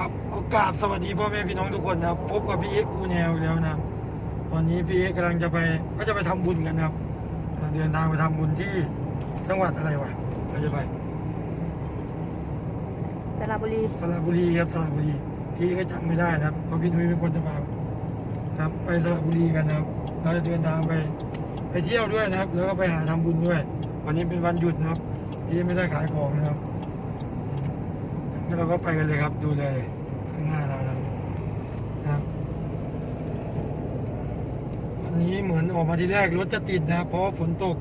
ครับโอกาสสวัสดีพ่อแม่พี่น้องทุกคนนะครับพบกับพี่เอ็กซ์กูแนวอีกแล้วนะครับตอนนี้พี่เอ็กซ์กำลังจะไปก็จะไปทำบุญกันนะครับอ่าเดินทางไปทำบุญที่จังหวัดอะไรวะเราจะไปสระบุรีสระบุรีครับสระบุรี พี่ก็จำไม่ได้นะครับเพราะพี่นุ้ยเป็นคนจะพาครับไปสระบุรีกันนะครับ เราจะเดินทางไปไปเที่ยวด้วยนะครับ แล้วก็ไปหาทำบุญด้วย วันนี้เป็นวันหยุดนะครับ พี่ไม่ได้ขายของนะครับ งั้นเราก็ไปกันเลยครับ ดูเลยข้างหน้าเรานะครับวันนี้เหมือนออกมาที่แรกรถจะติดนะ เพราะฝนตก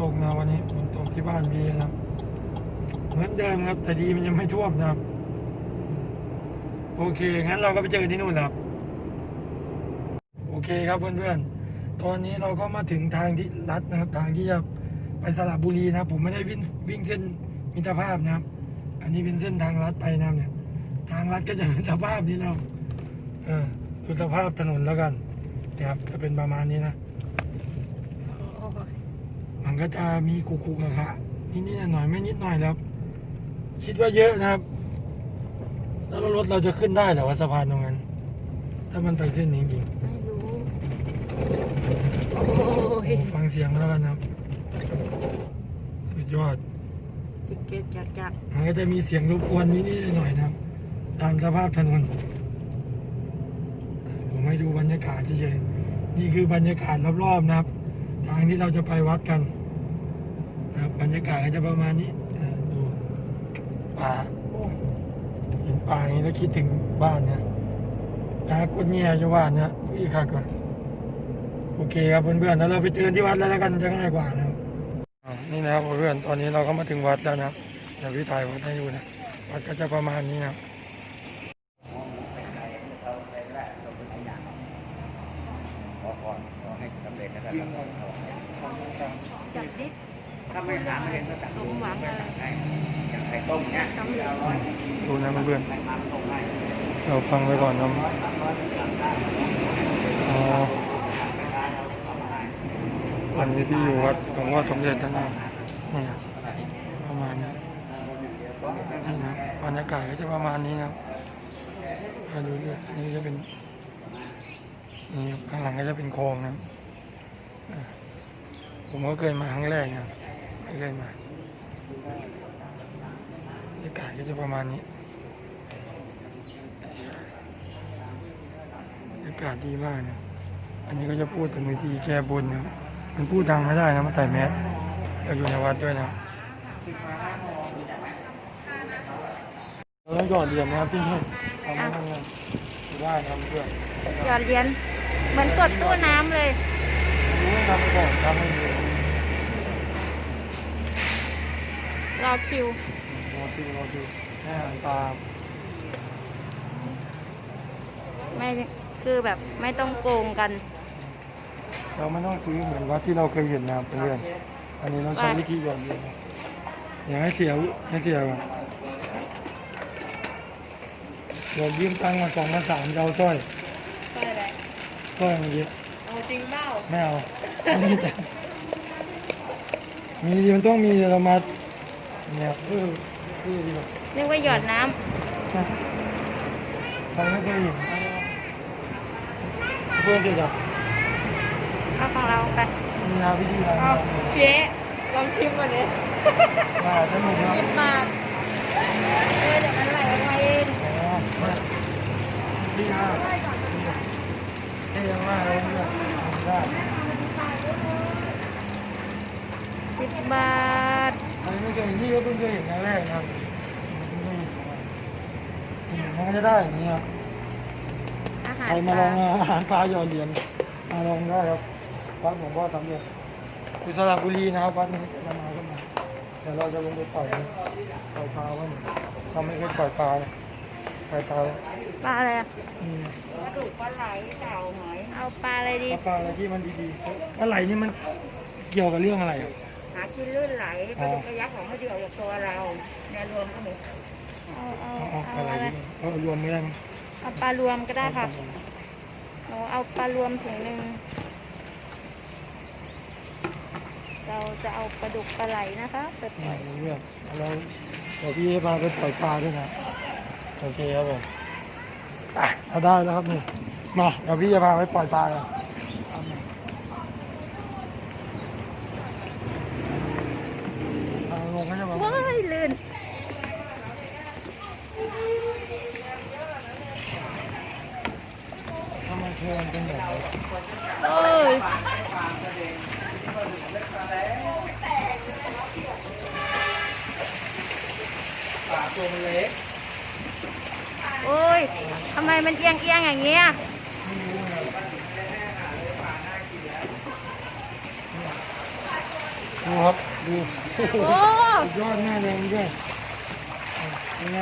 ตกนะวันนี้ฝนตกที่บ้านพี่นะครับ เหมือนเดิมครับ แต่ดีมันยังไม่ท่วมนะครับ โอเค งั้นเราก็ไปเจอกันที่นู่นครับ โอเคครับเพื่อนๆ ตอนนี้เราก็มาถึงทางที่ลัดนะครับ ทางที่จะไปสระบุรีนะ ผมไม่ได้วิ่งวิ่งเส้นมิตรภาพนะครับ อันนี้เป็นเส้นทางลัดไปนะครับเนี่ย ทางลัดก็จะเป็นสภาพนี้เราเออดูสภาพถนนแล้วกันนะครับจะเป็นประมาณนี้นะ มันก็จะมีคูคูกะคะนิดนิดๆหน่อยๆไม่นิดหน่อยแล้วครับคิดว่าเยอะนะครับ แล้วรถเราจะขึ้นได้เหรอว่าสะพานตรงนั้น ถ้ามันไปเส้นนี้จริงไม่รู้โอ้ยๆฟังเสียงแล้วกันนะครับสุดยอด จิกเกตจักจักมันก็จะมีเสียงรบกวนนิดๆหน่อยๆนะครับ ตามสภาพถนนผมให้ดูบรรยากาศเฉยๆนี่คือบรรยากาศรอบๆนะครับ ทางที่เราจะไปวัดกันนะครับบรรยากาศก็จะประมาณนี้อ่าดูป่าโอ้เห็นป่าอย่างนี้แล้วคิดถึงบ้านนะนะกุดเงียจะว่านะอีกค่ะก่อนโอเคครับเพื่อนๆแล้วเราไปเจอที่วัดแล้วแล้วกันจะง่ายกว่านะครับอ่า นี่นะครับเพื่อนๆตอนนี้เราก็มาถึงวัดแล้วนะครับเดี๋ยวพี่ถ่ายวัดให้ดูนะวัดก็จะประมาณนี้นะครับขอพรขอให้สำเร็จแล้วก็ทำบุญถวายจับดิถ้าไม่หาไม่เห็นก็สั่งสมหวังไม่เลยสั่งให้อย่างไข่ต้มเนี่ยสำเร็จร้อยดูนะเพื่อนไข่มันต้มได้ๆเราฟังไว้ก่อนนะ วันนี้พี่อยู่วัดหลวงพ่อสมเด็จนะครับนี่ครับประมาณนี้นี่นะบรรยากาศก็จะประมาณนี้นะครับมาดูด้วยนี่จะเป็นนี่ครับข้างหลังก็จะเป็นคลองนะผมก็เคยมาครั้งแรกนะไม่เคยมาบรรยากาศก็จะประมาณนี้บรรยากาศดีมากนะ อันนี้ก็จะพูดถึงวิธีแก้บนนะครับ มันพูดดังไม่ได้นะมันใส่แมสเราอยู่ในวัดด้วยนะเราต้องหยอดเหรียญนะครับพี่ให้ทำให้มันนะได้นะครับเพื่อนหยอดเหรียญเหมือนกดตู้น้ำเลยรู้ให้ทำไปก่อนทำให้ดูรอคิวรอคิวรอคิวให้อาหารปลาไม่คือแบบไม่ต้องโกงกัน เราไม่ต้องซื้อเหมือนวัดที่เราเคยเห็นนะครับเพื่อนอันนี้เราใช้ว่าวิธีหยอดเหรียญนะอย่าให้เสียให้เสียก่อนเดี๋ยวยืมตังค์มาสองมาสามจะเอาสร้อยใช่เลยสร้อยเมื่อกี้เอาจริงเปล่าไม่เอาไม่มีแต่มีดิมันต้องมีเดี๋ยวเรามาเนี่ยเออเออดีกว่านึกว่าหยอดน้นะเราไม่เคยเห็นเพื่อนเสร็จอะำ เอาของเราไปมีนาวิธีการเอาเชะลองชิมก่อนดิมาสนุกครับเย็นมากเออเดี๋ยวมันไหลออกมาเองอ๋อมาดีมากเท่มากเลยเนี่ยได้สิบบาทอันนี้ไม่เคยเห็นนี่ก็เพิ่งเคยเห็นครั้งแรกนะครับเพิ่งเคยเห็นนี่มันก็จะได้อย่างนี้ครับอาหารใครมาลองอาหารปลาหยอดเหรียญมาลองได้ครับ วัดหลวงพ่อสำเร็จอยู่สระบุรีนะครับวัดนี้เรามาก็มาเดี๋ยวเราจะลงไปปล่อยนะปล่อยปลาว่าเราไม่เคยปล่อยปลาเลยปล่อยปลาเลยปลาอะไรอะนี่ปลาดุกปลาไหลเต่าหอยเอาปลาอะไรดีปลาปลาอะไรที่มันดีๆปลาไหลนี่มันเกี่ยวกับเรื่องอะไรอะหากินลื่นไหลอ๋ปอลาดุกกระยักษ์ของเขาเดียวจากตัวเราเนี่ยรวมก็มีเอาเอาอ๋อเอาปลาไหลอะไรนี่เอารวมไม่ได้มั้งเอาปลารวมก็ได้ค่ะหนูเอาปลารวมถุงหนึ่ง เราจะเอาปลาดุกปลาไหลนะคะไปปล่อยเรื่องแล้วเดี๋ยวพี่พาไปปล่อยปลาด้วยนะโอเคครับผมอะเอาได้แล้วครับนี่มาเดี๋ยวพี่จะพาไปปล่อยปลากันทางลงก็จะประมาณ ว้ายลื่น ทำไมเพื่อนเป็นแบบนี้ โอ้ยโอ้ย ทำไมมันเอียงเอียงๆอย่างเงี้ยดูครับดูโอ้สุดยอดมากเลยมันด้วยเป็นไง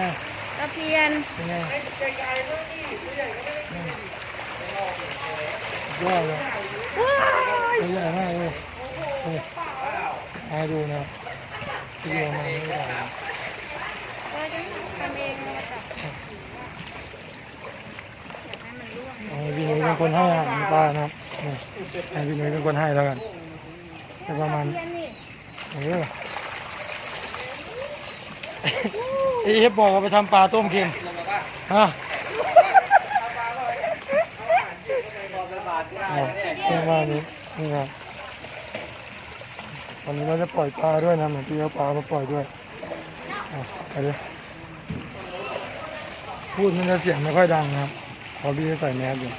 ตะเพียนเป็นไงยอดเลยว้ายตัวใหญ่มากเลยโอ้มาดูนะที่โยนมาไม่ได้ เออจะทำเองเลยค่ะอยาก ให้มันวงเอาพี่หนุ่ยเป็นคนให้อาหารปลานะครับนี่ให้พี่หนุ่ยเป็นคนให้แล้วกันจะประมาณเพียนนี่เออไอ้เอฟบอกเอาไปทำปลาต้มเค็มฮะเอาประมาณนี้นี่ครับวันนี้เราจะปล่อยปลาด้วยนะเหมือนพี่เอาปลามาปล่อยด้วยเอาไปดิพูดมันจะเสียงไม่ค่อยดังนะครับ เพอพี่จะใส่แมสอยู่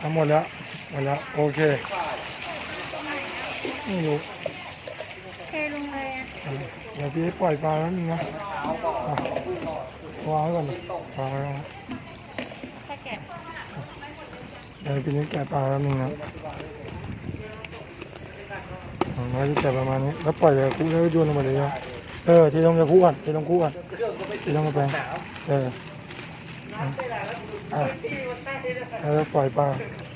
ทั้งหมดแล้วหมดแล้ว โอเคไม่รู้เทลงเลยอะเดี๋ยวพี่ปล่อยปลาแล้วนึงนะอะวางไว้ก่อนวางไว้ก่อนถ้าแกะเดี๋ยวพี่นี้แกะปลาแล้วนึงนะอ๋อเราจะแกะประมาณนี้ แล้วปล่อยเลยคู่แล้วโยนลงมาเลยนะเออที่ต้องจะคู่อะที่ต้องคู่อะที่ต้องมาแปลงเออ อะแล้วปล่อยปลา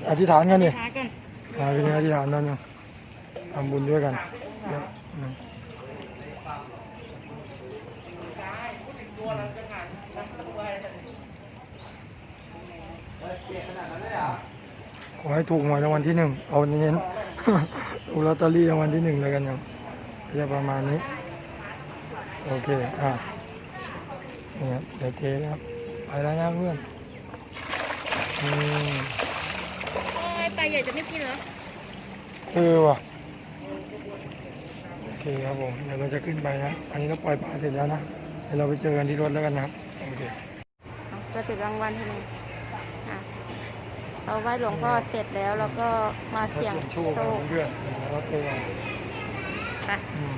อธิษฐานกันดิหากันหาพี่นี้อธิษฐานนั่นนะทำบุญด้วยกันขอให้ถูกหวยรางวัลที่หนึ่งเอาเน้นถูกลอตเตอรี่รางวัลที่หนึ่งเลยกันครับก็จะประมาณนี้ โอเค อะนี่ครับเดี๋ยวเทนะครับ แล้วนะเพื่อนอืมโอ้ยปลาใหญ่จะไม่กินเหรอเออว่ะโอเคครับผมเดี๋ยวเราจะขึ้นไปนะ อันนี้เราปล่อยปลาเสร็จแล้วนะเดี๋ยวเราไปเจอกันที่รถแล้วกันนะครับโอเคเราถึงรางวัลทีนึงอะเราไหว้หลวงพ่อเสร็จแล้วเราก็มามาเสี่ยงโชโชคคกันเพื่อนแล้วก็เจอกันไปอืม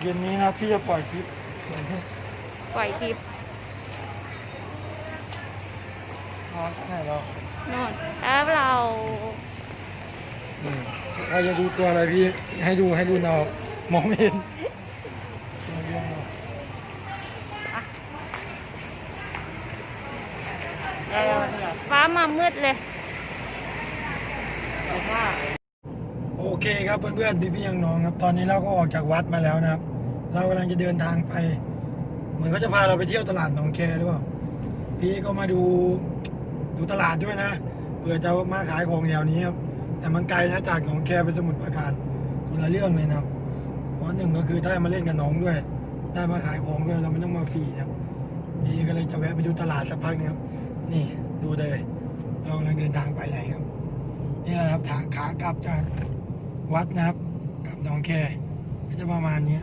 เย็นนี้นะพี่จะปล่อยคลิปเหมือนที่ปล่อยคลิป นู่นแล้วเราเราจะดูตัวอะไรพี่ ให้ดูให้ดูเรามองไม่เห็นฟ้ามามืดเลย โอเคครับเพื่อนๆพี่ๆน้องครับ ตอนนี้เราก็ออกจากวัดมาแล้วนะครับ เรากำลังจะเดินทางไป เหมือนเขาจะพาเราไปเที่ยวตลาดหนองแคหรือเปล่าพี่ก็มาดู ดูตลาดด้วยนะเผื่อจะมาขายของแถวนี้ครับแต่มันไกลนะจากหนองแคไปสมุทรปราการคนละเรื่องเลยนะครับเพราะหนึ่งก็คือได้มาเล่นกับน้องด้วย ได้มาขายของด้วยเราไม่ต้องมาฟรีนะครับพี่ก็เลยจะแวะไปดูตลาดสักพักนึงครับ นี่ดูเลยเรากำลังเดินทางไปไหนครับนี่แหละครับทางขากลับจากวัดนะครับกลับหนองแคก็จะประมาณนี้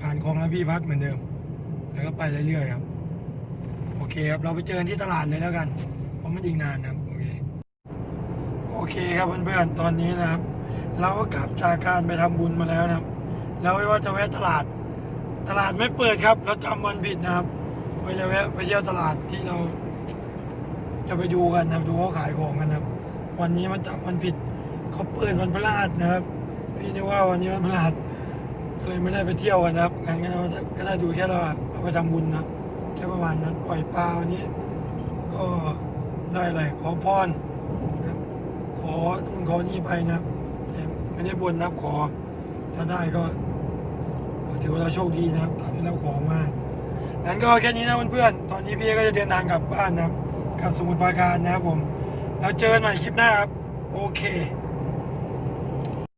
ผ่านคลองระพี่พัดเหมือนเดิม แล้วก็ไปเรื่อยๆครับ โอเคครับ เราไปเจอกันที่ตลาดเลยแล้วกัน เพราะมันอีกนานนะครับโอเคโอเคครับเพื่อนๆตอนนี้นะครับ เราก็กลับจากการไปทำบุญมาแล้วนะครับเราว่าจะแวะตลาด ตลาดไม่เปิดครับเราจำวันผิดนะครับไปจะแวะไปเที่ยวตลาดที่เรา จะไปดูกันนะครับ ดูเขาขายของกันนะครับ วันนี้มันจำวันผิดเขาเปิดวันพฤหัสนะครับ พี่นึกว่าวันนี้วันพฤหัสเลยไม่ได้ไปเที่ยวกันนะครับงั้นก็เราก็ได้ดูแค่เราเราไปทำบุญนะแค่ประมาณนั้นปล่อยปลาวันนี้ ก็ ได้อะไรขอพรนะครับขอนู่นขอนี่ไปนะไม่ได้บนนับขอ ถ้าได้ก็ถือว่าเราโชคดีนะครับตามที่เราขอมางั้นก็แค่นี้นะเพื่อนๆตอนนี้พี่ก็จะเดินทางกลับบ้านนะครับกลับสมุทรปราการนะครับผม แล้วเจอกันใหม่คลิปหน้าครับ โอเค